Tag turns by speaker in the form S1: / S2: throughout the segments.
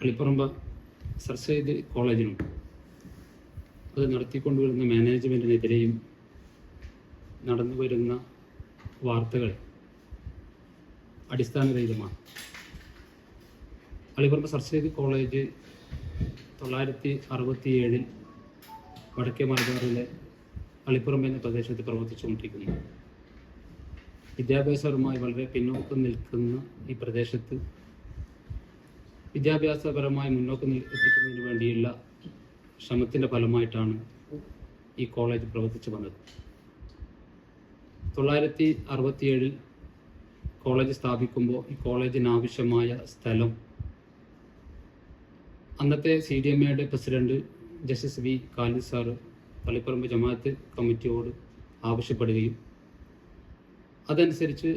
S1: കളിപ്പറമ്പ് sir Syed കോളേജിനും അത് നടത്തിക്കൊണ്ടുവരുന്ന മാനേജ്മെന്റിനെതിരെയും നടന്നു വരുന്ന വാർത്തകൾ അടിസ്ഥാനരഹിതമാണ്. അളിപ്പറമ്പ് സർ സൈദ് കോളേജ് തൊള്ളായിരത്തി അറുപത്തി ഏഴിൽ വടക്കേ മലബാറിലെ അളിപ്പുറം എന്ന പ്രദേശത്ത് പ്രവർത്തിച്ചുകൊണ്ടിരിക്കുന്നു. വിദ്യാഭ്യാസപരമായി വളരെ പിന്നോക്കം നിൽക്കുന്ന ഈ പ്രദേശത്ത് വിദ്യാഭ്യാസപരമായി മുന്നോക്കം എത്തിക്കുന്നതിന് വേണ്ടിയുള്ള ശ്രമത്തിന്റെ ഫലമായിട്ടാണ് ഈ കോളേജ് പ്രവർത്തിച്ചു വന്നത്. തൊള്ളായിരത്തി അറുപത്തിയേഴിൽ കോളേജ് സ്ഥാപിക്കുമ്പോൾ ഈ കോളേജിന് ആവശ്യമായ സ്ഥലം അന്നത്തെ സി ഡി എം എയുടെ president justice V Khalid sir Pallipparamba ജമാഅത്ത് കമ്മിറ്റിയോട് ആവശ്യപ്പെടുകയും അതനുസരിച്ച്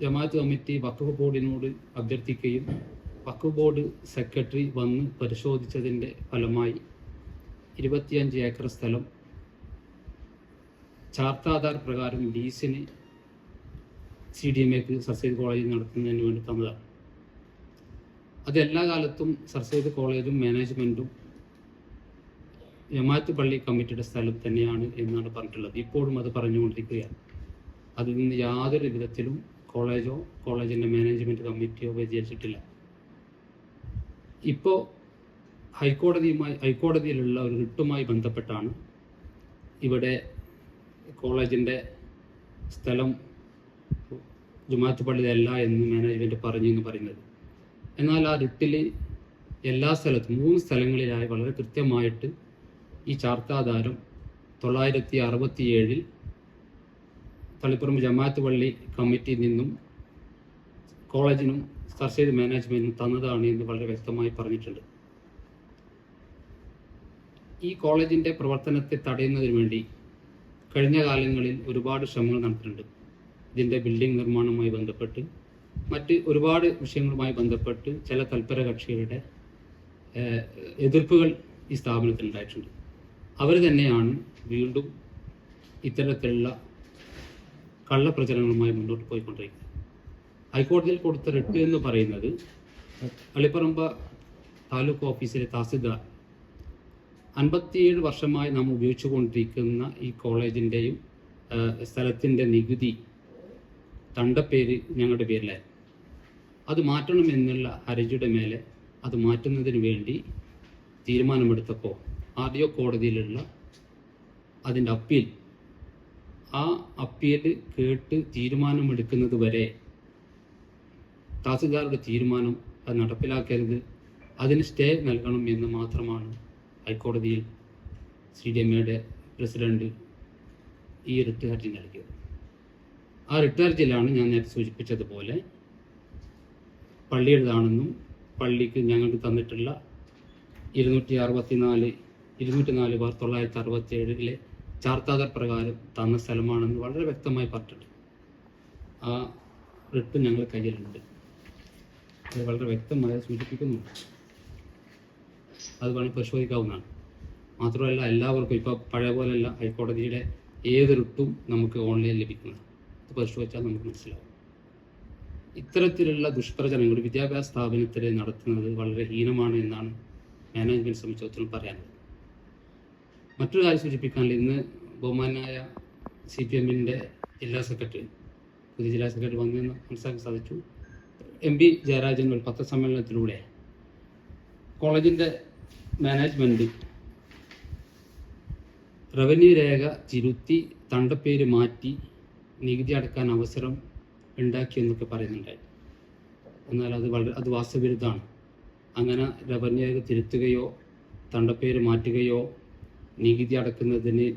S1: ജമാഅത്ത് കമ്മിറ്റി വഖഫ് ബോർഡിനോട് അഭ്യർത്ഥിക്കുകയും വഖഫ് ബോർഡ് സെക്രട്ടറി വന്ന് പരിശോധിച്ചതിന്റെ ഫലമായി ഇരുപത്തിയഞ്ച് ഏക്കർ സ്ഥലം ചാർത്താധാർ പ്രകാരം ലീസിന് സി ഡി എം എക്ക് സർസൈദ് കോളേജ് നടത്തുന്നതിന് വേണ്ടി തന്നതാണ്. അത് എല്ലാ കാലത്തും സർസൈദ് കോളേജും മാനേജ്മെന്റും ജമാഅത്ത് പള്ളി കമ്മിറ്റിയുടെ സ്ഥലം തന്നെയാണ് എന്നാണ് പറഞ്ഞിട്ടുള്ളത്. ഇപ്പോഴും അത് പറഞ്ഞുകൊണ്ടിരിക്കുകയാണ്. അതിൽ നിന്ന് യാതൊരു വിധത്തിലും കോളേജോ കോളേജിന്റെ മാനേജ്മെന്റ് കമ്മിറ്റിയോ വ്യതിചരിച്ചിട്ടില്ല ഇപ്പോൾ ഹൈക്കോടതിയുമായി ഹൈക്കോടതിയിലുള്ള ഒരു റിട്ടുമായി ബന്ധപ്പെട്ടാണ് ഇവിടെ കോളേജിന്റെ സ്ഥലം ജുമാഅത്ത് പള്ളിയിലല്ല എന്ന് മാനേജ്മെന്റ് പറഞ്ഞു എന്ന് പറയുന്നത്. എന്നാൽ ആ റിട്ടിൽ എല്ലാ സ്ഥലത്തും മൂന്ന് സ്ഥലങ്ങളിലായി വളരെ കൃത്യമായിട്ട് ഈ ചാർത്താധാരം തൊള്ളായിരത്തി അറുപത്തി ഏഴിൽ തളിപ്പറമ്പ് ജമാഅത്ത് പള്ളി കമ്മിറ്റിയിൽ നിന്നും കോളേജിനും സർസൈഡ് മാനേജ്മെന്റിനും തന്നതാണ് എന്ന് വളരെ വ്യക്തമായി പറഞ്ഞിട്ടുണ്ട്. ഈ കോളേജിന്റെ പ്രവർത്തനത്തെ തടയുന്നതിന് വേണ്ടി കഴിഞ്ഞ കാലങ്ങളിൽ ഒരുപാട് ശ്രമങ്ങൾ നടത്തിയിട്ടുണ്ട് ഇതിന്റെ ബിൽഡിംഗ് നിർമ്മാണവുമായി ബന്ധപ്പെട്ട് മറ്റ് ഒരുപാട് വിഷയങ്ങളുമായി ബന്ധപ്പെട്ട് ചില തൽപര കക്ഷികളുടെ എതിർപ്പുകൾ ഈ സ്ഥാപനത്തിൽ ഉണ്ടായിട്ടുണ്ട്. അവർ തന്നെയാണ് വീണ്ടും ഇത്തരത്തിലുള്ള കള്ളപ്രചരണങ്ങളുമായി മുന്നോട്ട് പോയിക്കൊണ്ടിരിക്കുന്നത്. ഹൈക്കോടതിയിൽ കൊടുത്ത റിട്ട് എന്ന് പറയുന്നത് അളിപ്പറമ്പ താലൂക്ക് ഓഫീസിലെ തഹസിൽദാർ. അൻപത്തിയേഴ് വർഷമായി നാം ഉപയോഗിച്ചുകൊണ്ടിരിക്കുന്ന ഈ കോളേജിന്റെയും സ്ഥലത്തിന്റെ നികുതി തണ്ടപ്പേര് ഞങ്ങളുടെ പേരിലായിരുന്നു. അത് മാറ്റണമെന്നുള്ള ഹർജിയുടെ മേലെ അത് മാറ്റുന്നതിന് വേണ്ടി തീരുമാനമെടുത്തപ്പോൾ ഒ കോടതിയിലുള്ള അതിന്റെ അപ്പീൽ ആ അപ്പീൽ കേട്ട് തീരുമാനമെടുക്കുന്നത് വരെ തഹസിൽദാരുടെ തീരുമാനം അത് നടപ്പിലാക്കരുത്. അതിന് സ്റ്റേ നൽകണം എന്ന് മാത്രമാണ് ഹൈക്കോടതിയിൽ സി ഡി എം എയുടെ പ്രസിഡന്റ് ഈ റിട്ട് ഹർജി നൽകിയത്. ആ റിട്ട് ഹർജിയിലാണ് ഞാൻ നേരത്തെ സൂചിപ്പിച്ചതുപോലെ പള്ളിയുടേതാണെന്നും പള്ളിക്ക് ഞങ്ങൾക്ക് തന്നിട്ടുള്ള ഇരുന്നൂറ്റി അറുപത്തിനാല് ഇരുന്നൂറ്റി നാല് ബാർ തൊള്ളായിരത്തി അറുപത്തി ഏഴിലെ ചാർത്താതർ പ്രകാരം തന്ന സ്ഥലമാണെന്ന് വളരെ വ്യക്തമായി പറഞ്ഞിട്ടുണ്ട്. ആ റിട്ട് ഞങ്ങൾ കയ്യിലുണ്ട്. അത് വളരെ വ്യക്തമായി സൂചിപ്പിക്കുന്നു. അത് വേണമെങ്കിൽ പരിശോധിക്കാവുന്നതാണ്. മാത്രമല്ല എല്ലാവർക്കും ഇപ്പോൾ പഴയ പോലെയല്ല ഹൈക്കോടതിയുടെ ഏതൊരിട്ടും നമുക്ക് ഓൺലൈൻ ലഭിക്കുന്നതാണ്. അത് പരിശോധിച്ചാൽ നമുക്ക് മനസ്സിലാവും. ഇത്തരത്തിലുള്ള ദുഷ്പ്രചരണങ്ങൾ വിദ്യാഭ്യാസ സ്ഥാപനത്തിൽ നടത്തുന്നത് വളരെ ഹീനമാണ് എന്നാണ് മാനേജ്മെന്റ് സംബന്ധിച്ചിടത്തോളം പറയാനുള്ളത്. മറ്റൊരു കാര്യം സൂചിപ്പിക്കാനുള്ള ഇന്ന് ബഹുമാനായ സി പി എമ്മിന്റെ ജില്ലാ സെക്രട്ടറി പുതിയ ജില്ലാ സെക്രട്ടറി വന്നു മനസ്സിലാക്കാൻ സാധിച്ചു. എം പി ജയരാജൻ പത്രസമ്മേളനത്തിലൂടെ കോളേജിന്റെ മാനേജ്മെന്റ് റവന്യൂ രേഖ ചിരുത്തി തണ്ടപ്പേര് മാറ്റി നികുതി അടക്കാൻ അവസരം ഉണ്ടാക്കി എന്നൊക്കെ പറയുന്നുണ്ടായി എന്നാൽ അത് വളരെ അത് വാസ്തുവിരുദ്ധമാണ് അങ്ങനെ റവന്യൂ രേഖ തിരുത്തുകയോ തണ്ടപ്പേര് മാറ്റുകയോ നികുതി അടക്കുന്നതിന്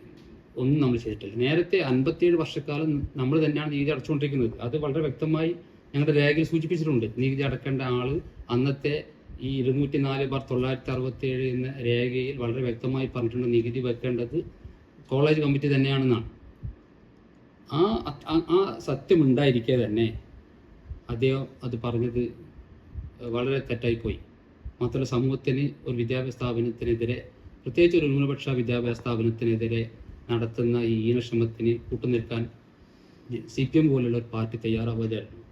S1: ഒന്നും നമ്മൾ ചെയ്തിട്ടില്ല. നേരത്തെ അൻപത്തിയേഴ് വർഷക്കാലം നമ്മൾ തന്നെയാണ് നികുതി അടച്ചുകൊണ്ടിരിക്കുന്നത്. അത് വളരെ വ്യക്തമായി ഞങ്ങളുടെ രേഖയിൽ സൂചിപ്പിച്ചിട്ടുണ്ട് നികുതി അടക്കേണ്ട ആൾ അന്നത്തെ ഈ ഇരുന്നൂറ്റി നാല് ബാർ തൊള്ളായിരത്തി അറുപത്തി ഏഴ് എന്ന രേഖയിൽ വളരെ വ്യക്തമായി പറഞ്ഞിട്ടുണ്ട് നികുതി വെക്കേണ്ടത് കോളേജ് കമ്മിറ്റി തന്നെയാണെന്നാണ്. ആ ആ- സത്യം ഉണ്ടായിരിക്കെ തന്നെ അദ്ദേഹം അത് പറഞ്ഞത് വളരെ തെറ്റായിപ്പോയി. മാത്രമല്ല സമൂഹത്തിന് ഒരു വിദ്യാഭ്യാസ സ്ഥാപനത്തിനെതിരെ പ്രത്യേകിച്ച് ഒരു ന്യൂനപക്ഷ വിദ്യാഭ്യാസ സ്ഥാപനത്തിനെതിരെ നടത്തുന്ന ഈ ഈനശ്രമത്തിന് കൂട്ടുനിൽക്കാൻ സി പി എം പോലുള്ള ഒരു പാർട്ടി തയ്യാറാവാതായിരുന്നു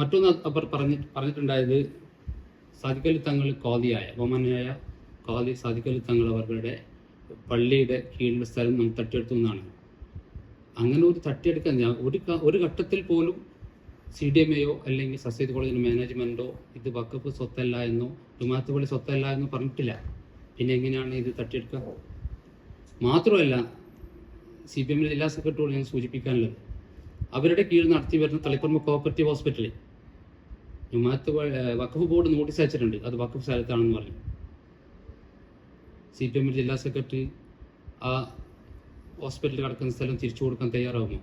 S1: മറ്റൊന്ന് അവർ പറഞ്ഞി പറഞ്ഞിട്ടുണ്ടായത് സാദിഖലി തങ്ങൾ കാദിയായ ബഹുമാനായ കാദി സാദിഖലി തങ്ങൾ അവരുടെ പള്ളിയുടെ കീഴിലെ സ്ഥലം നമ്മൾ തട്ടിയെടുത്തു എന്നാണ്. അങ്ങനെ ഒരു തട്ടിയെടുക്കാൻ ഒരു ഒരു ഘട്ടത്തിൽ പോലും സി ഡി എം എയോ അല്ലെങ്കിൽ സസ്യദ് കോളേജിന്റെ മാനേജ്മെന്റോ ഇത് വക്കപ്പ് സ്വത്തല്ല എന്നോ ജുമാഅത്ത് പള്ളി സ്വത്തല്ല എന്നോ പറഞ്ഞിട്ടില്ല. പിന്നെ എങ്ങനെയാണ് ഇത് തട്ടിയെടുക്കുക? മാത്രമല്ല സി പി എമ്മിലെ ജില്ലാ സെക്രട്ടറിയോട് ഞാൻ സൂചിപ്പിക്കാനുള്ളത്. അവരുടെ കീഴിൽ നടത്തി വരുന്ന തളിപ്പറമ്പ് കോപ്പറേറ്റീവ് ഹോസ്പിറ്റലിൽ ജുമാഅത്ത് വഖഫ് ബോർഡ് നോട്ടീസ് അയച്ചിട്ടുണ്ട്. അത് വഖഫ് സ്ഥലത്താണെന്ന് പറഞ്ഞു സി പി എമ്മിൽ ജില്ലാ സെക്രട്ടറി ആ ഹോസ്പിറ്റലിൽ കിടക്കുന്ന സ്ഥലം തിരിച്ചു കൊടുക്കാൻ തയ്യാറാകുമോ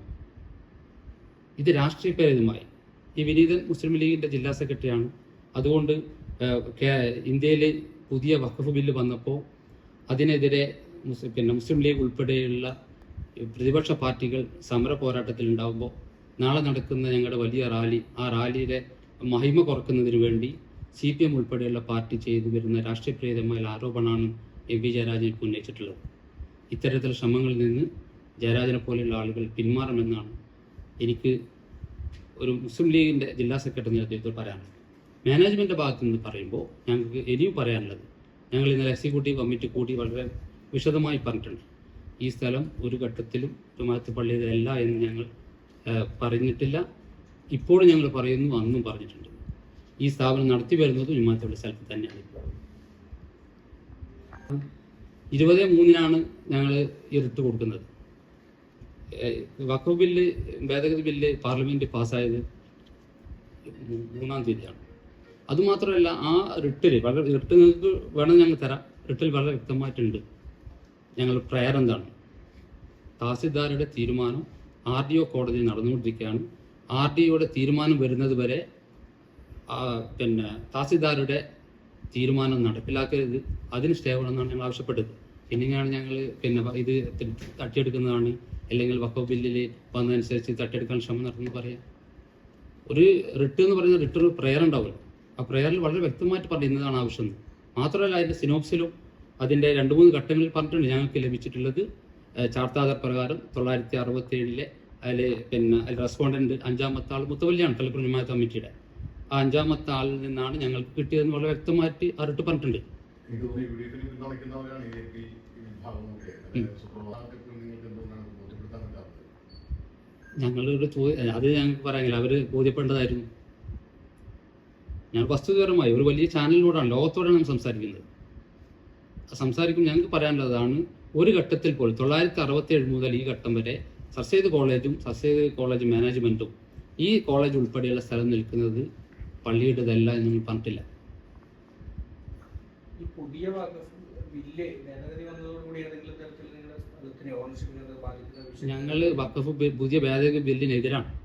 S1: ഇത് രാഷ്ട്രീയ പ്രേരിതമായി ഈ വിനീതൻ മുസ്ലിം ലീഗിന്റെ ജില്ലാ സെക്രട്ടറിയാണ്. അതുകൊണ്ട് ഇന്ത്യയിലെ പുതിയ വഖഫ് ബില്ല് വന്നപ്പോൾ അതിനെതിരെ മുസ്- പിന്നെ മുസ്ലിം ലീഗ് ഉൾപ്പെടെയുള്ള പ്രതിപക്ഷ പാർട്ടികൾ സമര പോരാട്ടത്തിൽ ഉണ്ടാകുമ്പോൾ നാളെ നടക്കുന്ന ഞങ്ങളുടെ വലിയ റാലി ആ റാലിയുടെ മഹിമ കുറക്കുന്നതിന് വേണ്ടി സി പി എം ഉൾപ്പെടെയുള്ള പാർട്ടി ചെയ്തു വരുന്ന രാഷ്ട്രീയ പ്രേരിതമായ ആരോപണമാണ് എം വി ജയരാജൻ ഉന്നയിച്ചിട്ടുള്ളത്. ഇത്തരത്തിലുള്ള ശ്രമങ്ങളിൽ നിന്ന് ജയരാജനെ പോലെയുള്ള ആളുകൾ പിന്മാറണമെന്നാണ് എനിക്ക് ഒരു മുസ്ലിം ലീഗിന്റെ ജില്ലാ സെക്രട്ടറി നേതൃത്വത്തിൽ പറയാനുള്ളത്. മാനേജ്മെന്റിന്റെ ഭാഗത്തു നിന്ന് പറയുമ്പോൾ ഞങ്ങൾക്ക് ഇനിയും പറയാനുള്ളത് ഞങ്ങൾ ഇന്നലെ എക്സിക്യൂട്ടീവ് കമ്മിറ്റി കൂടി വളരെ വിശദമായി പറഞ്ഞിട്ടുണ്ട്. ഈ സ്ഥലം ഒരു ഘട്ടത്തിലും ജുമാഅത്ത് പള്ളിയിലല്ല എന്ന് ഞങ്ങൾ പറഞ്ഞിട്ടില്ല. ഇപ്പോഴും ഞങ്ങൾ പറയുന്നു അന്നും പറഞ്ഞിട്ടുണ്ട്. ഈ സ്ഥാപനം നടത്തി വരുന്നത് ജുമാഅത്ത് സ്ഥലത്ത് തന്നെയാണ്. ഇരുപത് മൂന്നിനാണ് ഞങ്ങൾ ഇരുട്ട് കൊടുക്കുന്നത്. വക്കഫ് ബില്ല് ഭേദഗതി ബില്ല് പാർലമെന്റ് പാസ്സായത് മൂന്നാം തീയതിയാണ്. അതുമാത്രമല്ല ആ റിട്ടിൽ വളരെ റിട്ട് നിങ്ങൾക്ക് വേണം ഞങ്ങൾ തരാം. റിട്ടിൽ വളരെ വ്യക്തമായിട്ടുണ്ട്. ഞങ്ങൾ പ്രയർ എന്താണ്? തഹസിൽദാരുടെ തീരുമാനം ആർ ഡി ഒ കോടതിയിൽ നടന്നുകൊണ്ടിരിക്കുകയാണ്. ആർ ഡി ഒയുടെ തീരുമാനം വരുന്നത് വരെ പിന്നെ തഹസിൽദാരുടെ തീരുമാനം നടപ്പിലാക്കരുത്. അതിന് സ്റ്റേ വേണമെന്നാണ് ഞങ്ങൾ ആവശ്യപ്പെട്ടത്. പിന്നെയാണ് ഞങ്ങൾ പിന്നെ ഇത് തട്ടിയെടുക്കുന്നതാണ്. അല്ലെങ്കിൽ വഖഫ് ബില്ലിൽ വന്നതനുസരിച്ച് തട്ടിയെടുക്കാൻ ശ്രമം നടത്തുന്നു പറയാം. ഒരു റിട്ട് എന്ന് പറയുന്ന റിട്ട് ഒരു പ്രയർ ഉണ്ടാവുമല്ലോ. ആ പ്രെയറിൽ വളരെ വ്യക്തമായിട്ട് പറയുന്നതാണ് ആവശ്യം. മാത്രമല്ല അതിന്റെ സിനോപ്സിലും അതിന്റെ രണ്ട് മൂന്ന് ഘട്ടങ്ങളിൽ പറഞ്ഞിട്ടുണ്ട് ഞങ്ങൾക്ക് ലഭിച്ചിട്ടുള്ളത് ഏഹ് ചാർത്താതർ പ്രകാരം തൊള്ളായിരത്തി അറുപത്തി ഏഴിലെ അതിൽ പിന്നെ അതിൽ റെസ്പോണ്ടന്റ് അഞ്ചാമത്തെ ആൾ മുത്തവല്ലിയാണ് തലപ്പുറം ജമാഅത്ത് കമ്മിറ്റിയുടെ. ആ അഞ്ചാമത്തെ ആളിൽ നിന്നാണ് ഞങ്ങൾക്ക് കിട്ടിയതെന്ന് വളരെ വ്യക്തമായിട്ട് അറിട്ട് പറഞ്ഞിട്ടുണ്ട്.
S2: പറ്റാത്തത്?
S1: അത് ഞങ്ങൾക്ക് പറയാനില്ല അവർ ബോധ്യപ്പെടേണ്ടതായിരുന്നു. ഞങ്ങൾ വസ്തുതപരമായി ഒരു വലിയ ചാനലിലൂടെയാണ് ലോകത്തോടാണ് ഞാൻ സംസാരിക്കുന്നത്. സംസാരിക്കുമ്പോൾ സംസാരിക്കും ഞങ്ങൾക്ക് പറയാനുള്ളതാണ് ഒരു ഘട്ടത്തിൽ പോലും തൊള്ളായിരത്തി അറുപത്തി ഏഴ് മുതൽ ഈ ഘട്ടം വരെ സർസേദ് കോളേജും സർസേദ് കോളേജ് മാനേജ്മെന്റും ഈ കോളേജ് ഉൾപ്പെടെയുള്ള സ്ഥലം നിൽക്കുന്നത് പള്ളിയുടേതല്ല എന്ന് നമ്മൾ പറഞ്ഞിട്ടില്ല.
S3: പുതിയ
S1: ഞങ്ങൾ വഖഫ് ബി- പുതിയ ഭേദഗതി ബില്ലിനെതിരാണ്.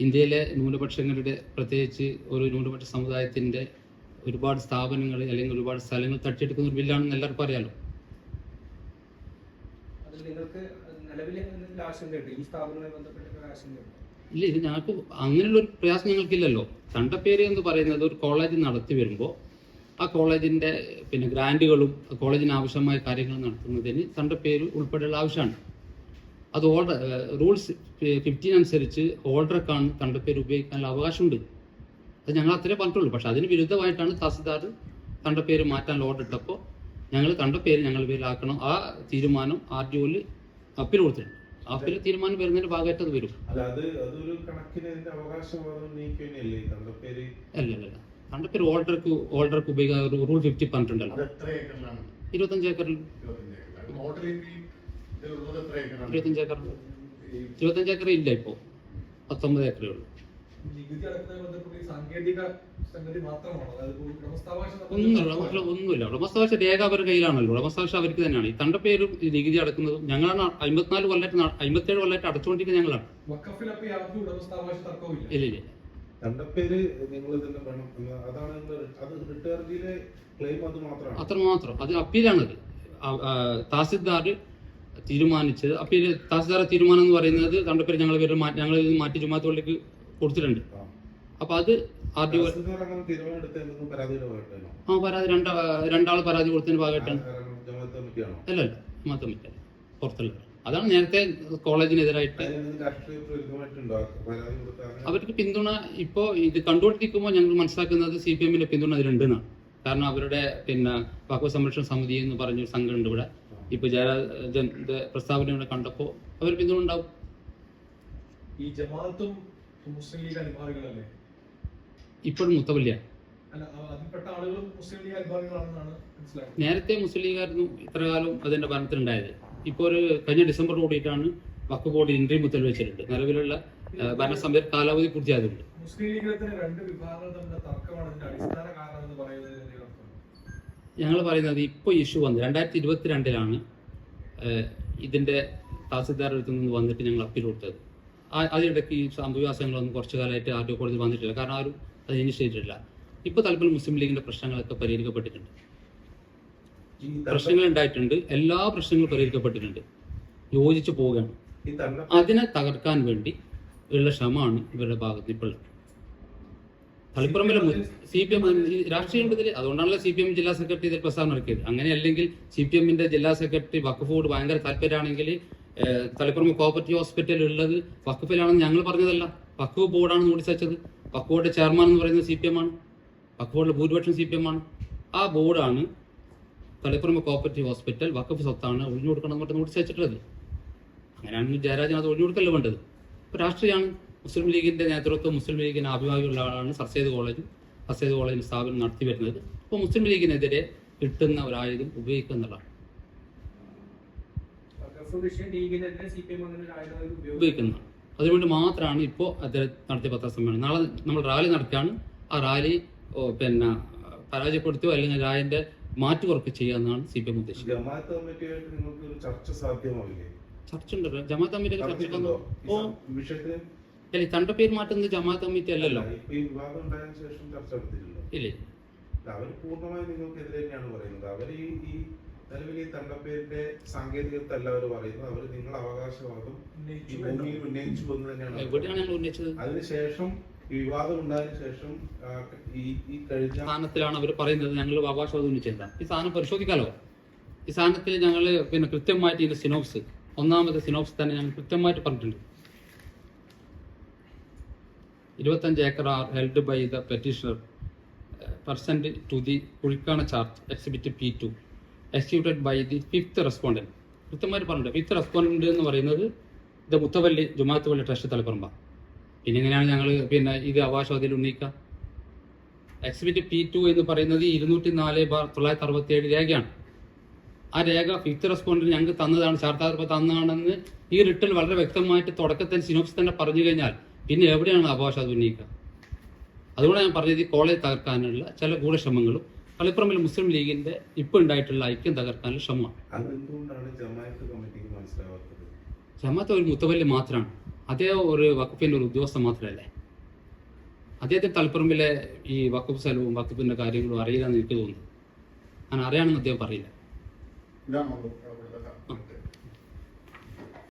S1: ഇന്ത്യയിലെ ന്യൂനപക്ഷങ്ങളുടെ പ്രത്യേകിച്ച് ഒരു ന്യൂനപക്ഷ സമുദായത്തിന്റെ ഒരുപാട് സ്ഥാപനങ്ങൾ അല്ലെങ്കിൽ ഒരുപാട് സ്ഥലങ്ങൾ തട്ടിയെടുക്കുന്ന ഒരു ബില്ലാണെന്ന് എല്ലാവർക്കും അറിയാലോ.
S3: നിങ്ങൾക്ക് നിലവിൽ എന്തെങ്കിലും ആശങ്കയുണ്ട്? ഈ സ്ഥാപനവുമായി ബന്ധപ്പെട്ട ഒരു ആശങ്കയുണ്ട്?
S1: ഇല്ല ഇത് ഞങ്ങൾക്ക് അങ്ങനെയുള്ള ഒരു പ്രയാസം ഞങ്ങൾക്കില്ലല്ലോ. തണ്ടപ്പേര് എന്ന് പറയുന്നത് ഒരു കോളേജ് നടത്തി വരുമ്പോൾ ആ കോളേജിന്റെ പിന്നെ ഗ്രാൻഡുകളും കോളേജിന് ആവശ്യമായ കാര്യങ്ങൾ നടത്തുന്നതിന് തണ്ടപ്പേര് ഉൾപ്പെടെയുള്ള ആവശ്യമാണ്. അത് ഓർഡർ റൂൾസ് ഫിഫ്റ്റീൻ അനുസരിച്ച് ഓർഡറൊക്കെയാണ് തണ്ടപ്പേര് ഉപയോഗിക്കാനുള്ള അവകാശമുണ്ട്. അത് ഞങ്ങൾ അത്രേ പറഞ്ഞിട്ടുള്ളൂ. പക്ഷെ അതിന് വിരുദ്ധമായിട്ടാണ് തഹസിൽദാർ തണ്ടപ്പേര് മാറ്റാൻ ഓർഡർ ഇട്ടപ്പോൾ ഞങ്ങൾ കണ്ട പേര് ഞങ്ങൾ പേരിലാക്കണം. ആ തീരുമാനം ആർ ഡി ഒയിൽ അപ്പീൽ കൊടുത്തിട്ടുണ്ട്. അപ്പീൽ തീരുമാനം വരുന്നതിന്റെ ഭാഗമായിട്ട് അത് വരും.
S4: അല്ല
S1: അല്ല കണ്ട പേര് ഓൾഡർക്ക് ഓർഡർക്ക് ഓർഡർക്ക് ഉപയോഗിക്കാൻ റൂൾ ഫിഫ്റ്റി പറഞ്ഞിട്ടുണ്ടല്ലോ? ഇരുപത്തഞ്ച് ഏക്കറിൽ.
S2: ഇരുപത്തഞ്ച് ഏക്കർ.
S1: ഇരുപത്തഞ്ച് ഏക്കർ ഇല്ല ഇപ്പോ. പത്തൊമ്പത് ഏക്കറേ ഉള്ളൂ.
S5: നികുതി അടക്കുന്നതുമായി ബന്ധപ്പെട്ട് ഈ സാങ്കേതിക സംഗതി മാത്രമാണോ? അതായത് ഇപ്പോൾ ഉടമസ്ഥാവകാശം
S1: ഒന്നുമില്ല ഉടമസ്ഥ- ഒന്നുമില്ല. ഉടമസ്ഥാവകാശ രേഖ അവരുടെ കയ്യിലാണല്ലോ ഉടമസ്ഥാവകാശം അവർക്ക് തന്നെയാണ്. ഈ തണ്ട ഈ നികുതി അടക്കുന്നതും ഞങ്ങളാണ് അമ്പത്തിനാല് കൊല്ലമായിട്ട് അമ്പത്തേഴ് കൊല്ലമായിട്ട് അടച്ചുകൊണ്ടിരിക്കുന്നത് ഞങ്ങളാണ്.
S5: ഉടമസ്ഥാവകാശ തർക്കവുമില്ല
S1: ഇല്ല.
S4: നിങ്ങൾ വേണം. അതാണ് അത് റിട്ട് ക്ലെയിം അത് മാത്രമാണ്.
S1: അത് അപ്പീലാണത് തഹസിൽദാർ തീരുമാനിച്ചത്. അപ്പീൽ തഹസിൽദാർ തീരുമാനം എന്ന് പറയുന്നത് തണ്ടപ്പേര് ഞങ്ങൾ പേര് മാറ്റി ഞങ്ങൾ ഇത് മാറ്റി ജുമാത്തുള്ളിലേക്ക് കൊടുത്തിട്ടുണ്ട്. അപ്പൊ അത് ആർ ഡി ആ പരാതി രണ്ടാ രണ്ടാൾ പരാതി കൊടുത്തതിന് ഭാഗമായിട്ടാണ്. അല്ല അല്ല മാത്രം പുറത്തുള്ള അതാണ് നേരത്തെ കോളേജിനെതിരായിട്ട് അവർക്ക് പിന്തുണ ഇപ്പോ ഇത് കണ്ടുകൊണ്ടിരിക്കുമ്പോൾ ഞങ്ങൾ മനസ്സിലാക്കുന്നത് സി പി എമ്മിന്റെ പിന്തുണ അതിലുണ്ടെന്നാണ് കാരണം അവരുടെ പിന്നെ വാക്കു സംരക്ഷണ സമിതി എന്ന് പറഞ്ഞ സംഘം ഉണ്ട് ഇവിടെ. ഇപ്പൊ ജയരാജന്റെ പ്രസ്താവന ഇവിടെ കണ്ടപ്പോൾ അവർ പിന്തുണ ഉണ്ടാവും.
S5: ഈ ജമാഅത്തും മുസ്ലിം ലീഗ് അനുഭാവികളല്ലേ
S1: ഇപ്പോഴും മുത്തവല്യ നേരത്തെ മുസ്ലിം ലീഗായിരുന്നു ഇത്ര കാലം അതിന്റെ ഭരണത്തിലുണ്ടായത്. ഇപ്പോൾ ഒരു കഴിഞ്ഞ ഡിസംബർ കൂടിയിട്ടാണ് വക്ക് ബോർഡ് ഇൻട്രി മുത്തൽ വെച്ചിട്ടുണ്ട്. നിലവിലുള്ള ഭരണ ഭരണസമിതി കാലാവധി പൂർത്തിയായതുണ്ട് ഞങ്ങൾ പറയുന്നത് ഇപ്പോൾ ഇഷ്യൂ വന്നു. രണ്ടായിരത്തി ഇരുപത്തിരണ്ടിലാണ് ഇതിന്റെ തഹസിൽദാർ അടുത്ത് നിന്ന് വന്നിട്ട് ഞങ്ങൾ അപ്പീൽ കൊടുത്തത്. അതിനിടയ്ക്ക് ഈ സംഭവവികാസങ്ങളൊന്നും കുറച്ചു കാലമായിട്ട് ആർ കോടതി വന്നിട്ടില്ല. കാരണം ആരും അത് ചെയ്തിട്ടില്ല ഇപ്പോൾ തലത്തിൽ മുസ്ലിം ലീഗിന്റെ പ്രശ്നങ്ങളൊക്കെ പരിഹരിക്കപ്പെട്ടിട്ടുണ്ട്. പ്രശ്നങ്ങൾ ഉണ്ടായിട്ടുണ്ട് എല്ലാ പ്രശ്നങ്ങളും പരിഹരിക്കപ്പെട്ടിട്ടുണ്ട്. യോജിച്ചു പോവുകയാണ്. അതിനെ തകർക്കാൻ വേണ്ടി ഉള്ള ശ്രമമാണ് ഇവരുടെ ഭാഗത്ത് ഇപ്പോൾ തളിപ്പുറമ്പിലെ സി പി എം രാഷ്ട്രീയത്തിൽ അതുകൊണ്ടാണല്ലോ സി പി എം ജില്ലാ സെക്രട്ടറി ഇതിൽ പ്രസ്താവന ഇറക്കിയത് അങ്ങനെയല്ലെങ്കിൽ സി പി എമ്മിന്റെ ജില്ലാ സെക്രട്ടറി വഖഫോട് ഭയങ്കര താല്പര്യമാണെങ്കിൽ തളിപ്പറമ്പ് കോപ്പറേറ്റീവ് ഹോസ്പിറ്റൽ ഉള്ളത് വഖഫിലാണെന്ന് ഞങ്ങൾ പറഞ്ഞതല്ല. വഖഫ് ബോർഡാണ് നോട്ടീസ് അയച്ചത് ബോർഡ് ചെയർമാൻ എന്ന് പറയുന്നത് സി പി എം ആണ്. ബോർഡിലെ ഭൂരിപക്ഷം സി പി എം ആണ്. ആ ബോർഡാണ് തളിപ്പറമ്പ് കോപ്പറേറ്റീവ് ഹോസ്പിറ്റൽ വഖഫ് സ്വത്താണ് ഒഴിഞ്ഞു കൊടുക്കണം എന്ന് നോട്ടീസ് അയച്ചിട്ടുള്ളത് അങ്ങനെയാണെങ്കിൽ ജയരാജൻ അത് ഒഴിഞ്ഞു കൊടുക്കല്ലേ വേണ്ടത്? ഇപ്പോൾ രാഷ്ട്രീയമാണ് മുസ്ലിം ലീഗിന്റെ നേതൃത്വം മുസ്ലിം ലീഗിന് ആഭിഭാഗ്യമുള്ള ആളാണ് സർസേദ് കോളേജ്. സർസേദ് കോളേജിൽ സ്ഥാപനം നടത്തി വരുന്നത് അപ്പോൾ മുസ്ലിം ലീഗിനെതിരെ കിട്ടുന്ന ഒരായുധം ഉപയോഗിക്കുക ഉപയോഗിക്കുന്നതാണ്
S3: വഖഫ് വിഷയം ലീഗിനെതിരെ സി പി എം അങ്ങനെ ഒരു ആയുധം ഉപയോഗിക്കും
S1: ഉപയോഗിക്കുന്നതാണ് അതുകൊണ്ട് മാത്രമാണ് ഇപ്പോൾ അദ്ദേഹം നടത്തിയ പത്രസമ്മേളനം. നാളെ നമ്മൾ റാലി നടക്കുകയാണ് ആ റാലി പിന്നെ പരാജയപ്പെടുത്തുകയോ അല്ലെങ്കിൽ റാലിന്റെ മാറ്റുവർക്ക് ചെയ്യുക എന്നാണ് സി പി എം ഉദ്ദേശിക്കുന്നത്.
S4: ജമാഅത്ത് നിങ്ങൾക്ക് ഒരു ചർച്ച സാധ്യമാവില്ലേ?
S1: ചർച്ച ഉണ്ടല്ലോ ജമാഅത്ത് കമ്മിറ്റി ചർച്ച? ഓ. അല്ല ഈ പേര് മാറ്റുന്നത് ജമാഅത്ത് കമ്മിറ്റി അല്ലല്ലോ. ഇല്ലേ?
S4: അവർ പൂർണമായും നിങ്ങൾക്കെതിരെ തന്നെയാണ് പറയുന്നത്. അവർ ഈ നിലവിൽ ഈ തണ്ടപ്പേരിന്റെ സാങ്കേതികത്വം അല്ല അവർ പറയുന്നത് അവർ നിങ്ങൾ അവകാശവാദം ഈ
S5: ഉന്നയിച്ചു
S4: ഭൂമിയിൽ ഉന്നയിച്ചു എന്ന് തന്നെയാണ് അതിനുശേഷം ഈ വിവാദം ഉണ്ടായതിനു ശേഷം ഈ ഈ കഴിഞ്ഞ
S1: സ്ഥാനത്തിലാണ് അവർ പറയുന്നത് ഞങ്ങൾ അവകാശവാദം ഉന്നയിച്ചില്ല ഈ സാധനം പരിശോധിക്കാലോ? ഈ സാധനത്തിൽ ഞങ്ങൾ പിന്നെ കൃത്യമായിട്ട് ഇതിന്റെ സിനോപ്സ് ഒന്നാമത്തെ സിനോപ്സ് തന്നെ ഞങ്ങൾ കൃത്യമായിട്ട് പറഞ്ഞിട്ടുണ്ട്. ഇരുപത്തഞ്ച് acre are held by the petitioner percent to the കുഴിക്കാണ charge exhibit P two executed by the fifth respondent കൃത്യമായിട്ട് പറഞ്ഞിട്ടുണ്ട്. ഫിഫ്ത്ത് റെസ്പോണ്ടന്റ് എന്ന് പറയുന്നത് ഇത് മുത്തവല്ലി ജുമാത്ത് പള്ളി ട്രസ്റ്റ് തലപ്പറമ്പ. പിന്നെ എങ്ങനെയാണ് ഞങ്ങൾ പിന്നെ ഇത് അവകാശവാദിയിൽ ഉന്നയിക്കുക? എക്സിബിറ്റ് പി ടു എന്ന് പറയുന്നത് ഇരുന്നൂറ്റി നാല് ബാർ തൊള്ളായിരത്തി അറുപത്തി ഏഴ് രേഖയാണ്. ആ രേഖ ഫിഫ്ത്ത് റെസ്പോണ്ടിൽ ഞങ്ങൾക്ക് തന്നതാണ് ചാർത്താർപ്പ് തന്നതാണെന്ന് ഈ റിട്ടിൽ വളരെ വ്യക്തമായിട്ട് തുടക്കത്തിൽ സിനോപ്സ് തന്നെ പറഞ്ഞു കഴിഞ്ഞാൽ പിന്നെ എവിടെയാണ് അവകാശം ഉന്നയിക്കുക? അതുകൊണ്ട് ഞാൻ പറഞ്ഞത് ഈ കോളേജ് തകർക്കാനുള്ള ചില ഗൂഢശ്രമങ്ങളും കളിപ്പുറമിൽ മുസ്ലിം ലീഗിന്റെ ഇപ്പൊ ഉണ്ടായിട്ടുള്ള ഐക്യം തകർക്കാനുള്ള ശ്രമമാണ്.
S4: അതെന്തുകൊണ്ടാണ് ജമാഅത്ത് കമ്മിറ്റിക്ക് മനസ്സിലാവാത്തത്?
S1: ജമാഅത്ത് ഒരു മുത്തവല്ലി മാത്രമാണ്. അതേ ഒരു വകുപ്പിന്റെ ഒരു ഉദ്യോഗസ്ഥ മാത്രമല്ലേ? അദ്ദേഹത്തിന് തളിപ്പറമ്പിലെ ഈ വകുപ്പ് സ്ഥലവും വകുപ്പിന്റെ കാര്യങ്ങളും അറിയില്ലെന്ന് എനിക്ക് തോന്നുന്നു. ഞാൻ അറിയാണെന്ന് അദ്ദേഹം പറയില്ല.